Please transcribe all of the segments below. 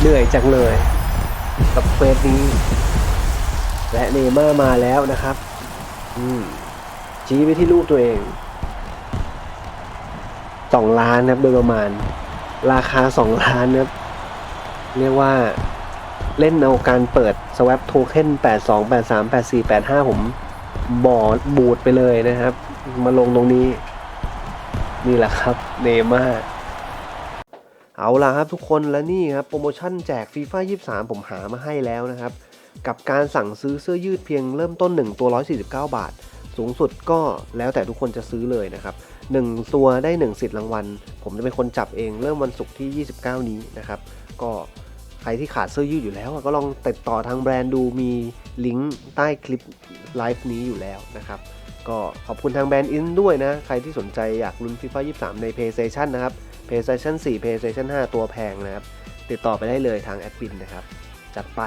เหนื่อยจังเลย กับเควสนี้ และเนย์มาร์มาแล้วนะครับ อืมชี้ไปที่รูปตัวเองสองล้านนะครับโดยประมาณ ราคาสองล้านนะครับเรียกว่าเล่นเอาการเปิด swap token 82 83 84 85ผมบอดบูดไปเลยนะครับ มาลงตรงนี้ นี่แหละครับ เนม่า เอาล่ะครับทุกคนและนี่ครับโปรโมชั่นแจกฟีฟ่า23 ผมหามาให้แล้วนะครับ กับการสั่งซื้อเสื้อยืดเพียงเริ่มต้น 1 ตัว 149 บาท สูงสุดก็แล้วแต่ทุกคนจะซื้อเลยนะครับ 1 ตัวได้ 1 สิทธิ์รางวัล ผมจะเป็นคนจับเองเริ่มวันศุกร์ที่ 29 นี้นะครับ ก็ใครที่ขาดเสื้อยืดอยู่แล้วก็ลองติดต่อทางแบรนด์ดูมีลิงก์ใต้คลิปไลฟ์นี้อยู่แล้วนะครับก็ขอบคุณทางแบรนด์อินด้วยนะ ใครที่สนใจอยากลุ้น FIFA 23 ใน PlayStation นะครับ PlayStation 4 PlayStation 5 ตัวแพงนะครับ ติดต่อไปได้เลยทางแอดมินนะครับ จัดไป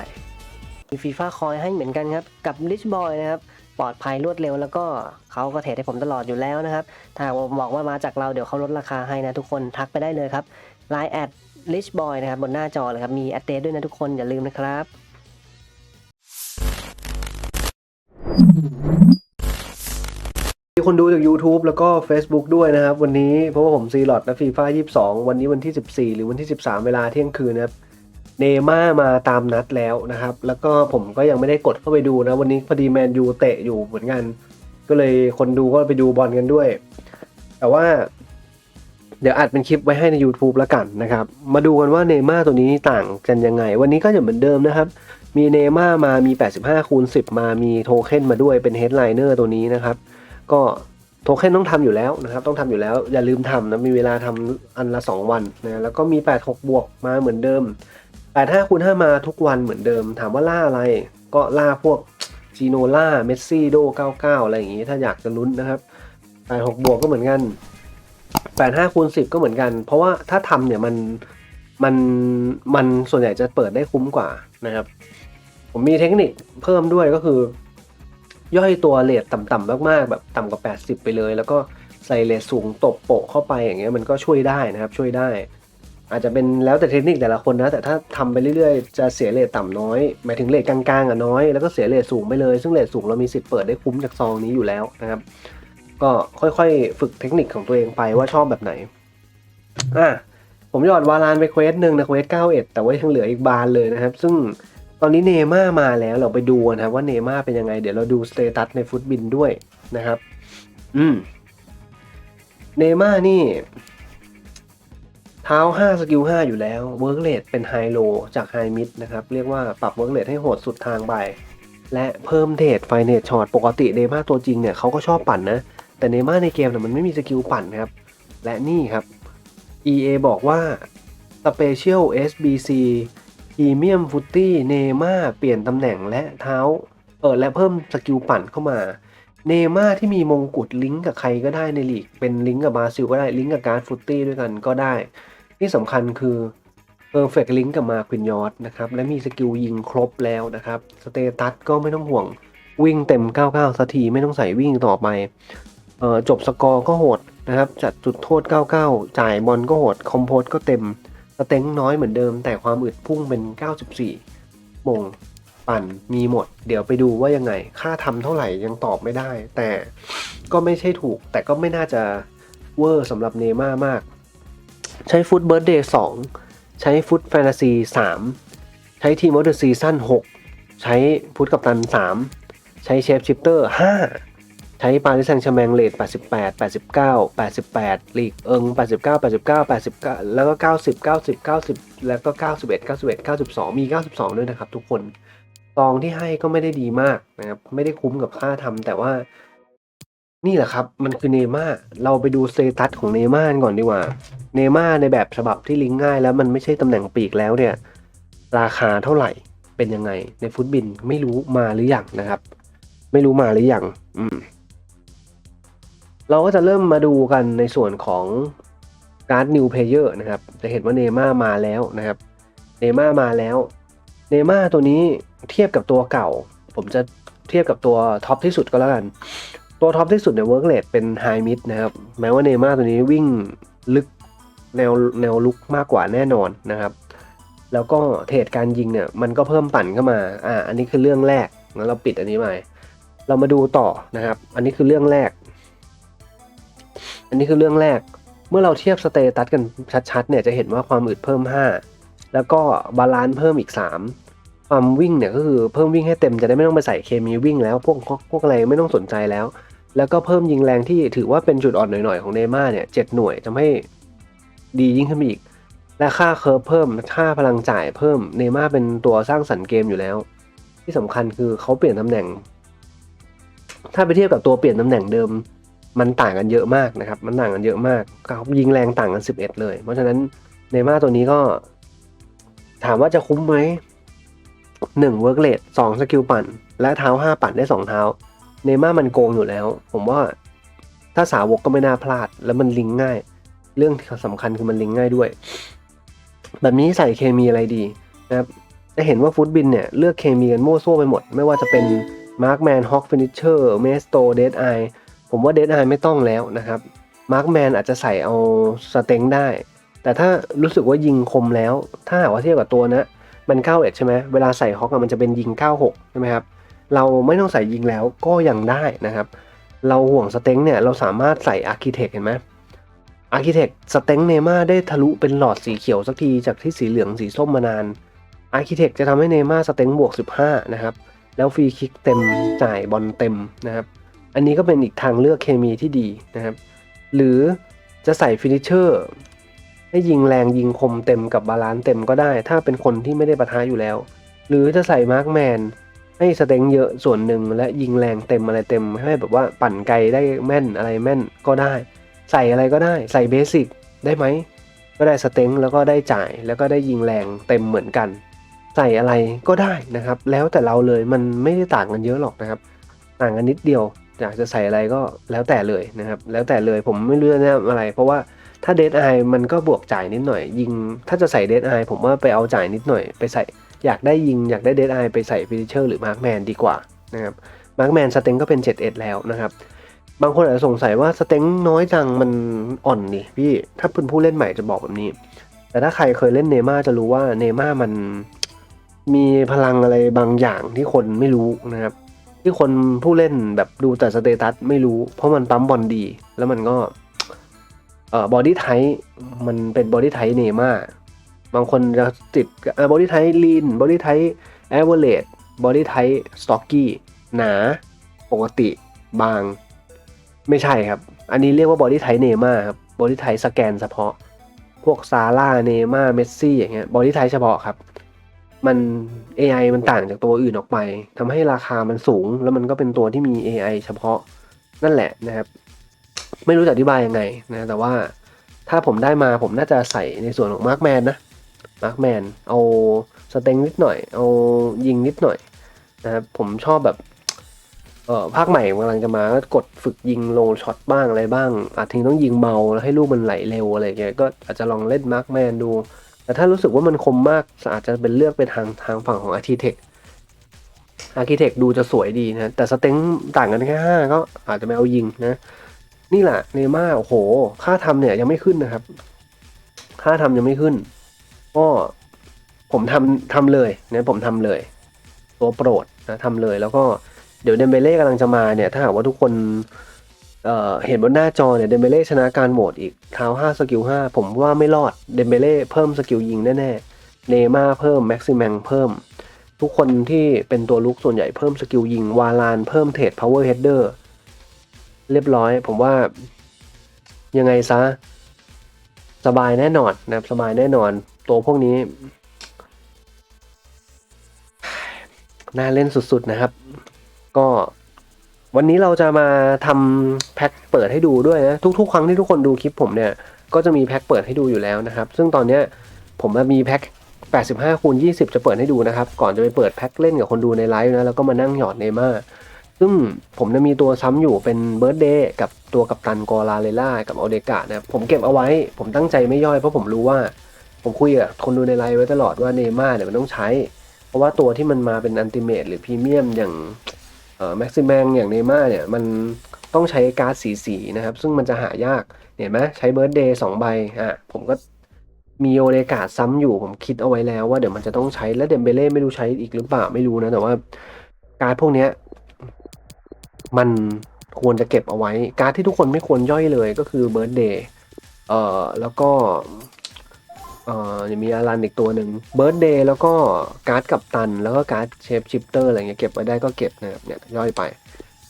มีฟีฟ่าคอยให้เหมือนกันครับ กับ Rich Boy นะครับ ปลอดภัยรวดเร็วแล้วก็เขาก็เทรดให้ผมตลอดอยู่แล้วนะครับ ถ้าบอกว่ามาจากเราเดี๋ยวเขาลดราคาให้นะทุกคนทักไปได้เลยครับ Line แอด Rich Boy นะครับบนหน้าจอเลยครับมีแอดเดด้วยนะทุกคนอย่าลืมนะครับ คนดูจาก YouTube แล้วก็ Facebook ด้วยนะครับ วันนี้เพราะว่าผมซีลอดและฟีฟ่า22 วันนี้วันที่ 14 หรือวันที่ 13 เวลาเที่ยงคืนนะครับเนม่ามาตามนัดแล้วนะครับ แล้วก็ผมก็ยังไม่ได้กดเข้าไปดูนะ วันนี้พอดีแมนยูเตะอยู่เหมือนกัน ก็เลยคนดูก็ไปดูบอลกันด้วย แต่ว่า เดี๋ยวอัดเป็นคลิปไว้ให้ใน YouTube ล้วกันนะครับ มาดูกันว่าเนม่าตัวนี้ต่างกันยังไง วันนี้ก็จะเหมือนเดิมนะครับ มีเนม่ามามี 85คูณ10 มามีโทเค็นมาด้วยเป็นเฮดไลเนอร์ตัวนี้นะครับ ก็โทเค็นต้องทำอยู่แล้วนะครับ ต้องทำอยู่แล้ว อย่าลืมทำนะ มีเวลาทำอันละ 2 วันนะ แล้วก็มี 86 บวกมาเหมือนเดิม 85คูณ5มาทุกวันเหมือนเดิม ถามว่าล่าอะไร ก็ล่าพวกจีโนล่า เมสซี่ โด 99 อะไรอย่างงี้ ถ้าอยากจะลุ้นนะครับ 86 บวกก็เหมือนกัน 85คูณ10 ก็เหมือนกัน เพราะว่าถ้าทำเนี่ยมัน มัน มันส่วนใหญ่จะเปิดได้คุ้มกว่านะครับ ผมมีเทคนิคเพิ่มด้วยก็คือ ย่อยตัวเลทต่ำๆมากๆ แบบต่ำกว่า 80 ไปเลย แล้วก็ใส่เลทสูงตบโปะเข้าไปอย่างเงี้ยมันก็ช่วยได้นะครับช่วยได้ อาจจะเป็นแล้วแต่เทคนิคแต่ละคนนะ แต่ถ้าทำไปเรื่อยๆ จะเสียเลทต่ำน้อย หมายถึงเลทกลางๆอะน้อยแล้วก็เสียเลทสูงไปเลยซึ่งเลทสูงเรามีสิทธิ์เปิดได้คุ้มจากซองนี้อยู่แล้วนะครับ ก็ค่อยๆ ฝึกเทคนิคของตัวเองไปว่าชอบแบบไหนอะผมหยอดวาลานไปเควสหนึ่งนะเควส91แต่ว่ายังเหลืออีกบานเลยนะครับ ซึ่ง ตอนนี้เนม่ามาแล้วเราไปดูกันนะครับว่าเนม่าเป็นยังไง เดี๋ยวเราดูสเตตัสในฟุตบินด้วยนะครับ อืมเนม่านี่ เท้า 5 สกิล 5 อยู่แล้วเวิร์กเลทเป็นไฮโลจากไฮมิดนะครับ เรียกว่าปรับเวิร์กเลทให้โหดสุดทางไป และเพิ่มเทรดไฟเนตช็อตปกติเนม่าตัวจริงเนี่ยเขาก็ชอบปั่นนะ แต่เนม่าในเกมเนี่ยมันไม่มีสกิลปั่นครับ และนี่ครับ EA บอกว่า Special SBC Premium Footy เนม่าเปลี่ยนตำแหน่งและเท้าเออและเพิ่มสกิลปั่นเข้ามา เนม่าที่มีมงกุฎลิงก์กับใครก็ได้ในลีก เป็นลิงก์กับบราซิลก็ได้ลิงก์กับการ์ดฟุตตี้ด้วยกันก็ได้ ที่สำคัญคือ Perfect Link กับมาควินยอดนะครับ และมีสกิลยิงครบแล้วนะครับ สเตตัสก็ไม่ต้องห่วงวิ่งเต็ม 99สักทีไม่ต้องใส่วิ่งต่อไปเออจบสกอร์ก็โหดนะครับ จัดจุดโทษ 99 จ่ายบอลก็โหด คอมโพสก็เต็ม เต็งน้อยเหมือนเดิม แต่ความอึดพุ่งเป็น 94มงปั่นมีหมด เดี๋ยวไปดูว่ายังไง ค่าทำเท่าไหร่ยังตอบไม่ได้ แต่ก็ไม่ใช่ถูก แต่ก็ไม่น่าจะเวอร์สำหรับเนม่ามาก ใช้ฟุตเบิร์ดเดย์2ใช้ฟุตแฟนตาซี3ใช้ทีมออเดอร์ซีซั่น6ใช้ฟุตกับตัน3ใช้เชฟชิปเตอร์5 ใช้ปาริสแซงต์แชร์แมงเลท88 89 88ลีกเอิง89 89 89 แล้วก็ 90 90 90 แล้วก็ 91 91 92 มี 92 ด้วยนะครับทุกคนซองที่ให้ก็ไม่ได้ดีมากนะครับ ไม่ได้คุ้มกับค่าทำแต่ว่า นี่แหละครับ มันคือเนม่าเราไปดูสเตตัสของเนม่าก่อนดีกว่าเนม่าในแบบฉบับที่ลิงก์ง่าย แล้วมันไม่ใช่ตำแหน่งปีกแล้วเนี่ย ราคาเท่าไหร่เป็นยังไงในฟุตบินไม่รู้มาหรืออยังนะครับ ไม่รู้มาหรืออยังอืม เราก็จะเริ่มมาดูกันในส่วนของการ์ด New Player นะครับ จะเห็นว่าเนม่ามาแล้วนะครับ เนม่ามาแล้ว เนม่าตัวนี้เทียบกับตัวเก่า ผมจะเทียบกับตัวท็อปที่สุดก็แล้วกัน ตัวท็อปที่สุดในเวิร์กเลดเป็นไฮมิดนะครับ แม้ว่าเนม่าตัวนี้วิ่งลึกแนวแนวลุกมากกว่าแน่นอนนะครับ แล้วก็เทรดการยิงเนี่ยมันก็เพิ่มปั่นเข้ามา อ่า อันนี้คือเรื่องแรกงั้นเราปิดอันนี้ไปเรามาดูต่อนะครับ อันนี้คือเรื่องแรก อันนี้คือเรื่องแรก เมื่อเราเทียบสเตตัสกันชัดๆเนี่ยจะเห็นว่าความอึดเพิ่ม 5 แล้วก็บาลานซ์เพิ่มอีก 3 ความวิ่งเนี่ยก็คือเพิ่มวิ่งให้เต็มจะได้ไม่ต้องไปใส่เคมีวิ่งแล้วพวกพวกอะไรไม่ต้องสนใจแล้ว แล้วก็เพิ่มยิงแรงที่ถือว่าเป็นจุดอ่อนหน่อยๆของเนม่าเนี่ยเจ็ดหน่วยทำให้ดียิ่งขึ้นไปอีก และค่าเคิร์ฟเพิ่มค่าพลังจ่ายเพิ่มเนม่าเป็นตัวสร้างสรรค์เกมอยู่แล้ว ที่สำคัญคือเขาเปลี่ยนตำแหน่ง ถ้าไปเทียบกับตัวเปลี่ยนตำแหน่งเดิม มันต่างกันเยอะมากนะครับ มันต่างกันเยอะมากเขายิงแรงต่างกัน 11 เลย เพราะฉะนั้นเนม่าตัวนี้ก็ ถามว่าจะคุ้มไหมหนึ่งเวิร์กเลทสองสกิลปั่น และเท้าห้าปั่นได้สองเท้า เนม่ามันโกงอยู่แล้ว ผมว่าถ้าสาวกก็ไม่น่าพลาด แล้วมันลิงง่าย เรื่องที่สำคัญคือมันลิงง่ายด้วย แบบนี้ใส่เคมีอะไรดีนะครับ จะเห็นว่าฟุตบินเนี่ย เลือกเคมีกันมั่วซั่วไปหมด ไม่ว่าจะเป็นมาร์ m แมนฮอกฟินิชเชอร์เมสโตเดดไอ ผมว่าเดดไอไม่ต้องแล้วนะครับมาร์ m แมนอาจจะใส่เอาสเต็งได้ แต่ถ้ารู้สึกว่ายิงคมแล้ว ถ้าหากว่าเทียบกับตัวนะมัน91ใช่ไหมเวลาใส่ฮอกมันจะเป็นยิง 96 ใช่ไหมครับ เราไม่ต้องใส่ยิงแล้วก็ยังได้นะครับ เราห่วงสเต็งเนี่ยเราสามารถใส่อาร์คิเทคเห็นไหมอาร์คิเทคสเต็งเนม่าได้ทะลุเป็นหลอดสีเขียวสักทีจากที่สีเหลืองสีส้มมานานอาร์คิเทคจะทำให้เนม่าสเต็งบวก 15 นะครับ แล้วฟรีคิกเต็มจ่ายบอลเต็มนะครับ อันนี้ก็เป็นอีกทางเลือกเคมีที่ดีนะครับ หรือจะใส่ฟินิชเชอร์ให้ยิงแรงยิงคมเต็มกับบาลานซ์เต็มก็ได้ ถ้าเป็นคนที่ไม่ได้ปะทะอยู่แล้ว หรือจะใส่มาร์กแมนให้สเต็งเยอะส่วนหนึ่งและยิงแรงเต็มอะไรเต็มให้แบบว่าปั่นไกลได้แม่นอะไรแม่นก็ได้ ใส่อะไรก็ได้ใส่เบสิกได้ไหมก็ได้สเต็งแล้วก็ได้จ่ายแล้วก็ได้ยิงแรงเต็มเหมือนกัน ใส่อะไรก็ได้นะครับ แล้วแต่เราเลยมันไม่ได้ต่างกันเยอะหรอกนะครับ ต่างกันนิดเดียว อยากจะใส่อะไรก็แล้วแต่เลยนะครับ แล้วแต่เลยผมไม่รู้จะแนะอะไร เพราะว่าถ้าเดทไอมันก็บวกจ่ายนิดหน่อย ยิง ถ้าจะใส่เดทไอผมว่าไปเอาจ่ายนิดหน่อย ไปใส่อยากได้ยิงอยากได้เดทไอไปใส่ฟินิเชอร์หรือมาร์กแมนดีกว่านะครับมาร์กแมนสเต็งก็เป็น7แล้วนะครับบางคนอาจจะสงสัยว่าสเต็งน้อยจังมันอ่อนนี่พี่ถ้าเป็นผู้เล่นใหม่จะบอกแบบนี้ แต่ถ้าใครเคยเล่นเนม่าจะรู้ว่าเนม่ามันมีพลังอะไรบางอย่างที่คนไม่รู้นะครับ ที่คนผู้เล่นแบบดูแต่สเตตัสไม่รู้ เพราะมันปั๊มบอลดี แล้วมันก็เอ่อบอดี้ไทมันเป็นบอดี้ไทเนม่าบางคนจะติดบอดี้ไทลีนบอดี้ไทแอเวอเรจบอดี้ไทสต็อกกี้หนา ปกติบาง ไม่ใช่ครับ อันนี้เรียกว่าบอดี้ไทเนม่าครับบอดี้ไทสแกนเฉพาะ พวกซาร่าเนม่าเมสซี่อย่างเงี้ยบอดี้ไทเฉพาะครับ มัน AI มันต่างจากตัวอื่นออกไปทำให้ราคามันสูง แล้วมันก็เป็นตัวที่มี AI เฉพาะนั่นแหละนะครับ ไม่รู้จะอธิบายยังไงนะแต่ว่าถ้าผมได้มาผมน่าจะใส่ในส่วนของมาร์กแมนนะมาร์กแมนเอาสเต็งนิดหน่อย เอายิงนิดหน่อยนะครับผมชอบแบบเออภาคใหม่กำลังจะมาก็กดฝึกยิงโลช็อตบ้างอะไรบ้าง อาจจะต้องยิงเบาแล้วให้ลูกมันไหลเร็วอะไรเงี้ยก็อาจจะลองเล่นมาร์กแมนดู แต่ถ้ารู้สึกว่ามันคมมากอาจจะเป็นเลือกไปทางทางฝั่งของ Architect Architect ดูจะสวยดีนะ แต่สเต็งต่างกันแค่ห้าก็อาจจะไม่เอายิงนะ นี่แหละเนม่าโอ้โห ค่าทำเนี่ยยังไม่ขึ้นนะครับ ค่าทำยังไม่ขึ้น ก็ผมทำทำเลยนะผมทำเลย ตัวโปรดนะทำเลยแล้วก็เดี๋ยวเดมเบเล่กำลังจะมาเนี่ย ถ้าหากว่าทุกคน เอ่อเห็นบนหน้าจอเนี่ยเดมเบเล่ชนะการโหวตอีกเท้า5สกิล5ผมว่าไม่รอดเดมเบเล่เพิ่มสกิลยิงแน่ๆเนม่าเพิ่มแม็กซิแมงเพิ่ม ทุกคนที่เป็นตัวลุกส่วนใหญ่เพิ่มสกิลยิง วาลานเพิ่มเทรดพาวเวอร์เฮดเดอร์เรียบร้อย ผมว่ายังไงซะ สบายแน่นอนนะสบายแน่นอน ตัวพวกนี้ น่าเล่นสุดๆนะครับ ก็ วันนี้เราจะมาทำแพ็คเปิดให้ดูด้วยนะ ทุกๆ ครั้งที่ทุกคนดูคลิปผมเนี่ย ก็จะมีแพ็คเปิดให้ดูอยู่แล้วนะครับ ซึ่งตอนเนี้ยผมมีแพ็ค85คูณ20 จะเปิดให้ดูนะครับ ก่อนจะไปเปิดแพ็คเล่นกับคนดูในไลฟ์นะ แล้วก็มานั่งหยอดเนม่าซึ่งผมจะมีตัวซ้ำอยู่เป็นเบิร์ดเดย์กับตัวกัปตันกอลาเลล่ากับออเดกานะผมเก็บเอาไว้ ผมตั้งใจไม่ย่อยเพราะผมรู้ว่า ผมคุยกับคนดูในไลฟ์ไว้ตลอดว่าเนม่าเนี่ยมันต้องใช้ เพราะว่าตัวที่มันมาเป็นอันติเมตหรือพรีเมียมอย่าง แม็กซิแมงอย่างเนม่าเนี่ยมันต้องใช้การ์ดสีสีๆนะครับ ซึ่งมันจะหายากเห็นไหมใช้เบิร์ดเดย์สองใบอะผมก็มีโอเลกาซ้ำอยู่ผมคิดเอาไว้แล้วว่าเดี๋ยวมันจะต้องใช้และเดมเบเล่ไม่รู้ใช้อีกหรือเปล่าไม่รู้นะ แต่ว่าการ์ดพวกเนี้ยมันควรจะเก็บเอาไว้ การ์ดที่ทุกคนไม่ควรย่อยเลยก็คือเบิร์ดเดย์เอ่อแล้วก็ อ่อยังมีอารันอีกตัวหนึ่งเบิร์ดเดย์แล้วก็การ์ดกับตัน แล้วก็การ์ดเชฟชิปเตอร์อะไรเงี้ยเก็บไว้ได้ก็เก็บนะครับเนี่ยย่อยไป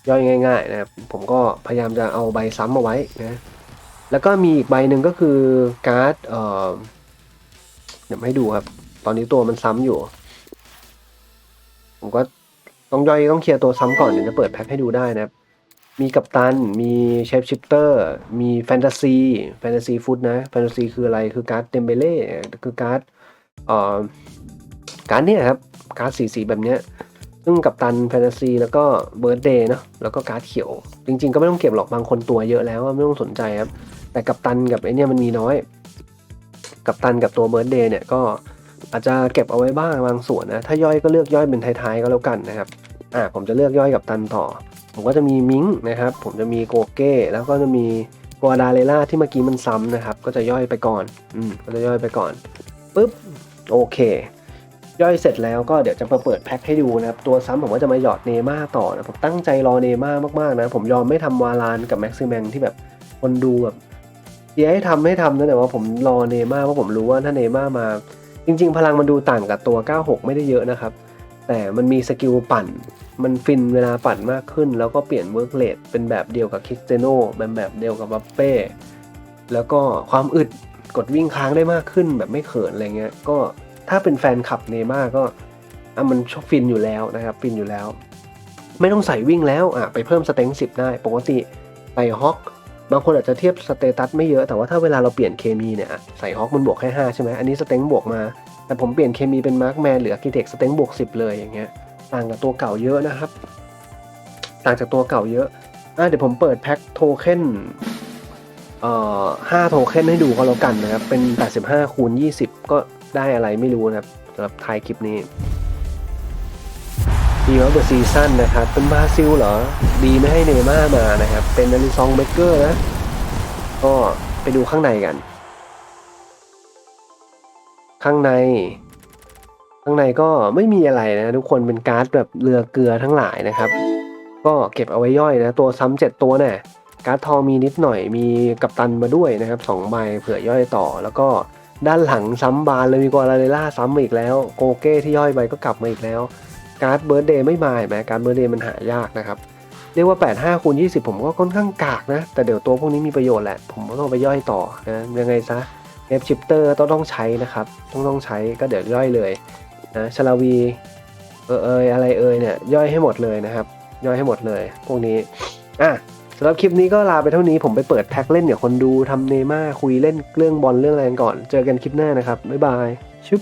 ย่อยง่าย ๆ นะครับ ผมก็พยายามจะเอาใบซ้ำเอาไว้นะแล้วก็มีอีกใบหนึ่งก็คือการ์ดเอ่อเดี๋ยวให้ดูครับ ตอนนี้ตัวมันซ้ำอยู่ ผมก็ต้องย่อยต้องเคลียร์ตัวซ้ำก่อนเดี๋ยวจะเปิดแพ็คให้ดูได้นะครับ มีกัปตัน มีเชฟชิปเตอร์ มีแฟนตาซีแฟนตาซีฟุตนะ แฟนตาซีคืออะไรคือการ์ดเดมเบเล่คือการ์ดเอ่อการ์ดเนี่ยครับ การ์ดสีสีแบบเนี้ยซึ่งกัปตันแฟนตาซีแล้วก็เบิร์ดเดย์เนาะแล้วก็การ์ดเขียว จริง ๆ ก็ไม่ต้องเก็บหรอกบางคนตัวเยอะแล้วไม่ต้องสนใจครับ แต่กัปตันกับไอเนี่ยมันมีน้อย กัปตันกับตัวเบิร์ดเดย์เนี่ยก็อาจจะเก็บเอาไว้บ้างบางส่วนนะ ถ้าย่อยก็เลือกย่อยเป็นท้ายๆก็แล้วกันนะครับ อ่าผมจะเลือกย่อยกับตันต่อ ผมก็จะมีมิงนะครับ ผมจะมีโกเก้ แล้วก็จะมีกัวดาเลล่าที่เมื่อกี้มันซ้ำนะครับ ก็จะย่อยไปก่อน อืม ก็จะย่อยไปก่อนปุ๊บ โอเค ย่อยเสร็จแล้วก็เดี๋ยวจะมาเปิดแพ็คให้ดูนะครับ ตัวซ้ำผมก็จะมาหยอดเนม่าต่อนะ ผมตั้งใจรอเนม่ามากๆนะ ผมยอมไม่ทำวาลานกับแม็กซิแมงที่แบบคนดูแบบเดี๋ยวให้ทำให้ทำนะแต่ว่าผมรอเนม่าเพราะผมรู้ว่าถ้าเนม่ามา จริง ๆ พลังมันดูต่างกับตัว 96 ไม่ได้เยอะนะครับ แต่มันมีสกิลปั่น มันฟินเวลาปั่นมากขึ้น แล้วก็เปลี่ยนเวิร์กเลดเป็นแบบเดียวกับคิสเตโนเป็นแบบเดียวกับบัฟเป้แล้วก็ความอึดกดวิ่งค้างได้มากขึ้นแบบไม่เขินอะไรเงี้ยก็ถ้าเป็นแฟนคลับเนม่าก็อะมันชอบฟินอยู่แล้วนะครับฟินอยู่แล้ว ไม่ต้องใส่วิ่งแล้วอะไปเพิ่มสเต็งสิบได้ ปกติใส่ฮอก บางคนอาจจะเทียบสเตตัสไม่เยอะแต่ว่าถ้าเวลาเราเปลี่ยนเคมีเนี่ยใส่ฮอกมันบวกแค่ห้าใช่ไหมอันนี้สเต็งบวกมา แต่ผมเปลี่ยนเคมีเป็นมาร์กแมนหรืออาร์คิเทคสเต็งบวกสิบเลยอย่างเงี้ยต่างกับตัวเก่าเยอะนะครับ ต่างจากตัวเก่าเยอะอะเดี๋ยวผมเปิดแพ็คโทเค็นเอ่อห้าโทเค็นให้ดูก็แล้วกันนะครับ เป็น 85คูณ20 ก็ได้อะไรไม่รู้นะครับสำหรับท้ายคลิปนี้ ดีว่าเดอะซีซั่นนะครับ เป็นบราซิลเหรอ ดีไม่ให้เนย์ม่ามานะครับ เป็นนาริซองเบเกอร์นะ ก็ไปดูข้างในกัน ข้างใน ข้างในก็ไม่มีอะไรนะทุกคนเป็นการ์ดแบบเรือเกลือทั้งหลายนะครับ ก็เก็บเอาไว้ย่อยนะ ตัวซ้ำเจ็ดตัวเนี่ยการ์ดทองมีนิดหน่อยมีกัปตันมาด้วยนะครับสองใบเผื่อย่อยต่อ แล้วก็ด้านหลังซ้ำบานเลยมีกวลาเรล่าซ้ำมาอีกแล้ว โกเก้ที่ย่อยไปก็กลับมาอีกแล้ว การ์ดเบิร์ดเดย์ไม่มาเห็นไหมการ์ดเบิร์ดเดย์มันหายากนะครับ เรียกว่า 85คูณ20 ผมก็ค่อนข้างกากนะ แต่เดี๋ยวตัวพวกนี้มีประโยชน์แหละ ผมก็ต้องไปย่อยต่อนะยังไงซะเอฟชิปเตอร์ต้องต้องใช้นะครับ ต้องต้องใช้ก็เดี๋ยวย่อยเลยนะชลาวีเออเอยอะไรเอยเนี่ยย่อยให้หมดเลยนะครับ ย่อยให้หมดเลย พวกนี้อะสำหรับคลิปนี้ก็ลาไปเท่านี้ผมไปเปิดแพ็คเล่นเดี๋ยวคนดูทำเนม่าคุยเล่นเรื่องบอลเรื่องอะไรกันก่อน เจอกันคลิปหน้านะครับบ๊ายบายชุบ